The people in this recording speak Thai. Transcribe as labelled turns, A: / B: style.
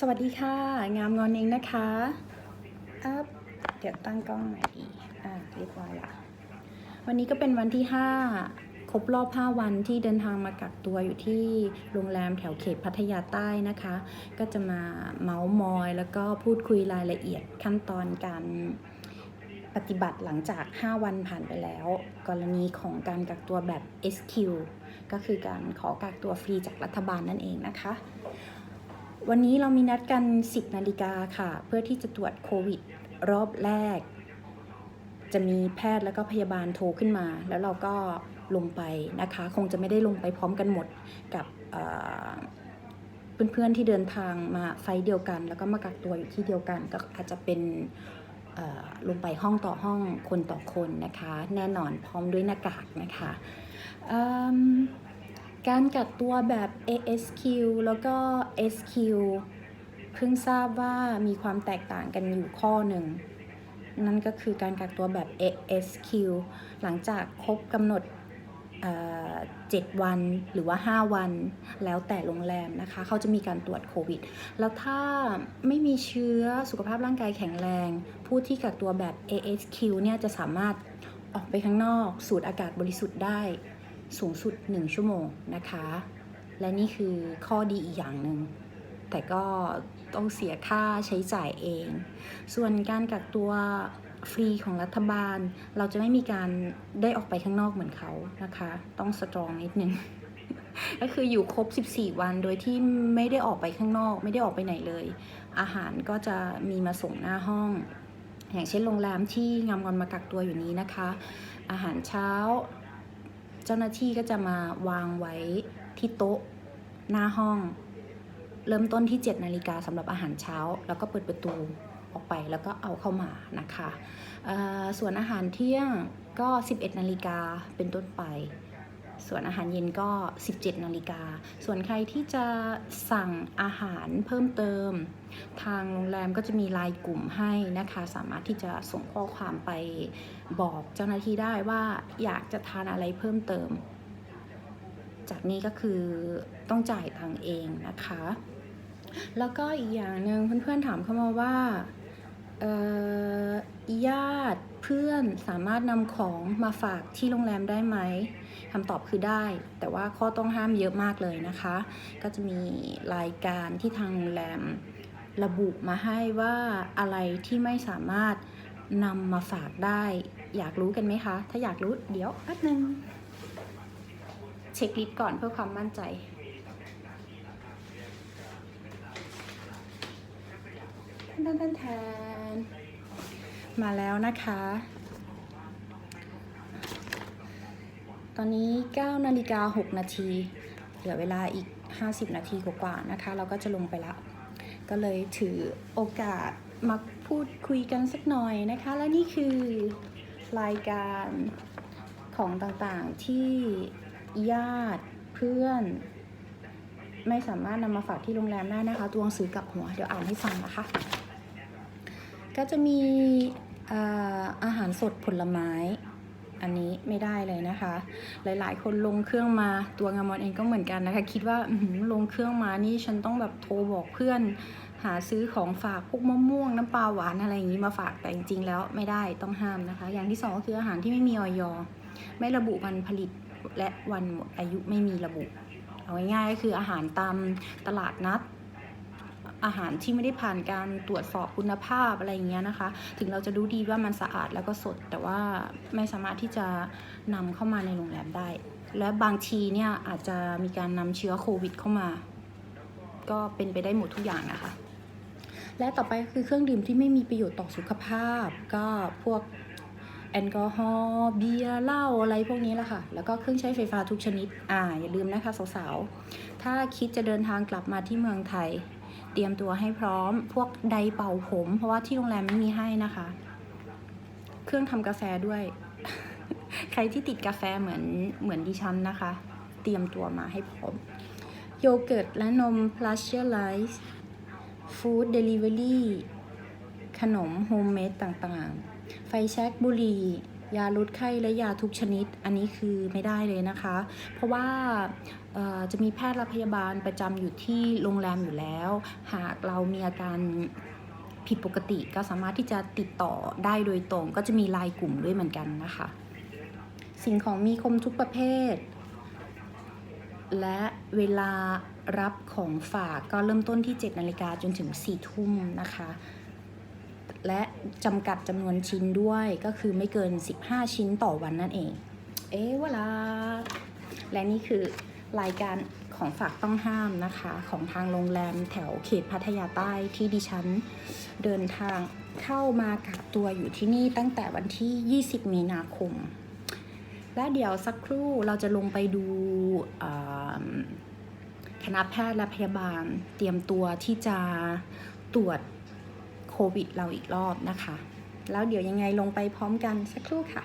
A: สวัสดีค่ะ งามงอนเองนะคะอัพเดี๋ยวตั้งกล้องใหม่ดีอ่าเรียบร้อยละวันนี้ก็เป็นวันที่ 5 ครบรอบ 5 วันที่เดินทางมากักตัวอยู่ที่โรงแรมแถวเขตพัทยาใต้นะคะ ก็จะมาเมาส์มอย แล้วก็พูดคุยรายละเอียดขั้นตอนการปฏิบัติหลังจาก 5 วันผ่านไปแล้ว กรณีของการกักตัวแบบ SQ ก็คือการขอกักตัวฟรีจากรัฐบาลนั่นเองนะคะ วันนี้เรามีนัดกัน 10 นาฬิกาค่ะ เพื่อที่จะตรวจโควิด รอบแรก จะมีแพทย์แล้วก็พยาบาลโทรขึ้นมา แล้วเราก็ลงไปนะคะ คงจะไม่ได้ลงไปพร้อมกันหมดกับเเพื่อนๆที่เดินทางมาไฟเดียวกัน แล้วก็มากักตัวอยู่ที่เดียวกัน ก็อาจจะเป็นลงไปห้องต่อห้องคนต่อคนนะคะ แน่นอนพร้อมด้วยหน้ากากนะคะ การกักตัวแบบ ASQ แล้วก็ SQ เพิ่งทราบว่ามีความแตกต่างกันอยู่ข้อหนึ่ง นั่นก็คือการกักตัวแบบ ASQ หลังจากครบกำหนดเอ่อ7วันหรือว่า 5 วันแล้วแต่โรงแรมนะคะ เขาจะมีการตรวจโควิด แล้วถ้าไม่มีเชื้อสุขภาพร่างกายแข็งแรง ผู้ที่กักตัวแบบ ASQ เนี่ยจะสามารถออกไปข้างนอก สูดอากาศบริสุทธิ์ได้ สูงสุด 1 ชั่วโมงนะคะ และนี่คือข้อดีอีกอย่างหนึ่ง แต่ก็ต้องเสียค่าใช้จ่ายเอง ส่วนการกักตัวฟรีของรัฐบาล เราจะไม่มีการได้ออกไปข้างนอกเหมือนเขานะคะ ต้องสตรองนิดนึงก็คืออยู่ครบ 14 วันโดยที่ไม่ได้ออกไปข้างนอก ไม่ได้ออกไปไหนเลย อาหารก็จะมีมาส่งหน้าห้อง อย่างเช่นโรงแรมที่งามงอนมากักตัวอยู่นี้นะคะ อาหารเช้า เจ้าหน้าที่ก็จะมาวางไว้ที่โต๊ะหน้าห้อง เริ่มต้นที่ 7 นาฬิกาสำหรับอาหารเช้า แล้วก็เปิดประตูออกไปแล้วก็เอาเข้ามานะคะส่วนอาหารเที่ยงก็ 11 นาฬิกาเป็นต้นไป ส่วนอาหารเย็นก็ 17นาฬิกา ส่วนใครที่จะสั่งอาหารเพิ่มเติม ทางโรงแรมก็จะมีไลน์กลุ่มให้นะคะ สามารถที่จะส่งข้อความไปบอกเจ้าหน้าที่ได้ว่าอยากจะทานอะไรเพิ่มเติม จากนี้ก็คือต้องจ่ายตังเองนะคะ แล้วก็อีกอย่างหนึ่งเพื่อนๆถามเข้ามาว่าอ่อญาติ เพื่อนสามารถนำของมาฝากที่โรงแรมได้ไหมคำตอบคือได้ แต่ว่าข้อต้องห้ามเยอะมากเลยนะคะ ก็จะมีรายการที่ทางโรงแรมระบุมาให้ว่าอะไรที่ไม่สามารถนำมาฝากได้ อยากรู้กันไหมคะ ถ้าอยากรู้เดี๋ยวแป๊บนึง เช็คลิสต์ก่อนเพื่อความมั่นใจทนแทนแทน มาแล้วนะคะ ตอนนี้9นาฬิกา6นาทีเหลือเวลาอีก 50 นาทีกว่าๆนะคะ เราก็จะลงไปละ ก็เลยถือโอกาสมาพูดคุยกันสักหน่อยนะคะ และนี่คือรายการของต่างๆที่ญาติเพื่อน ไม่สามารถนำมาฝากที่โรงแรมได้นะคะ ตัวหนังสือกลับหัว เดี๋ยวอ่านให้ฟังนะคะ ก็จะมี อาหารสดผลไม้ อันนี้ไม่ได้เลยนะคะ หลายๆ คนลงเครื่องมาตัวงามอนเองก็เหมือนกันนะคะ คิดว่าลงเครื่องมานี่ฉันต้องแบบโทรบอกเพื่อน หาซื้อของฝากพวกมะม่วงน้ำปลาหวานอะไรอย่างนี้มาฝากแต่จริงๆแล้วไม่ได้ต้องห้ามนะคะ อย่างที่สองก็คืออาหารที่ไม่มีออยไม่ระบุวันผลิตและวันหมดอายุไม่มีระบุเอาง่ายๆก็คืออาหารตามตลาดนัด อาหารที่ไม่ได้ผ่านการตรวจสอบคุณภาพอะไรอย่างเงี้ยนะคะ ถึงเราจะรู้ดีว่ามันสะอาดแล้วก็สด แต่ว่าไม่สามารถที่จะนำเข้ามาในโรงแรมได้ และบางทีเนี่ยอาจจะมีการนำเชื้อโควิด เข้ามา ก็เป็นไปได้หมดทุกอย่างนะคะ และต่อไปคือเครื่องดื่มที่ไม่มีประโยชน์ต่อสุขภาพ ก็พวกแอลกอฮอล์เบียร์เหล้าอะไรพวกนี้แหละค่ะ แล้วก็เครื่องใช้ไฟฟ้าทุกชนิด อ่า อย่าลืมนะคะสาวๆ ถ้าคิดจะเดินทางกลับมาที่เมืองไทย เตรียมตัวให้พร้อม พวกไดเป่าผม เพราะว่าที่โรงแรมไม่มีให้นะคะ เครื่องทำกาแฟด้วย ใครที่ติดกาแฟเหมือนเหมือนดิฉันนะคะ เตรียมตัวมาให้พร้อม โยเกิร์ตและนม p l a s t e u r i z e ฟู้ดเดลิเวอรี่ขนมโฮมเมดต่างๆ ไฟแช็กบุหรี่ยาลดไข้และยาทุกชนิด อันนี้คือไม่ได้เลยนะคะ เพราะว่า จะมีแพทย์และพยาบาลประจำอยู่ที่โรงแรมอยู่แล้ว หากเรามีอาการผิดปกติก็สามารถที่จะติดต่อได้โดยตรง ก็จะมีไลน์กลุ่มด้วยเหมือนกันนะคะ สิ่งของมีคมทุกประเภท และเวลารับของฝากก็เริ่มต้นที่ 7 นาฬิกาจนถึง 4 ทุ่มนะคะ และจำกัดจำนวนชิ้นด้วยก็คือไม่เกิน 15 ชิ้นต่อวันนั่นเอง เอ๊ะเวลา และนี่คือ รายการของฝากต้องห้ามนะคะ ของทางโรงแรมแถวเขตพัทยาใต้ที่ดิฉันเดินทางเข้ามากักตัวอยู่ที่นี่ตั้งแต่วันที่ 20 มีนาคม และเดี๋ยวสักครู่เราจะลงไปดูคณะแพทย์และพยาบาลเตรียมตัวที่จะตรวจโควิดเราอีกรอบนะคะ แล้วเดี๋ยวยังไงลงไปพร้อมกันสักครู่ค่ะ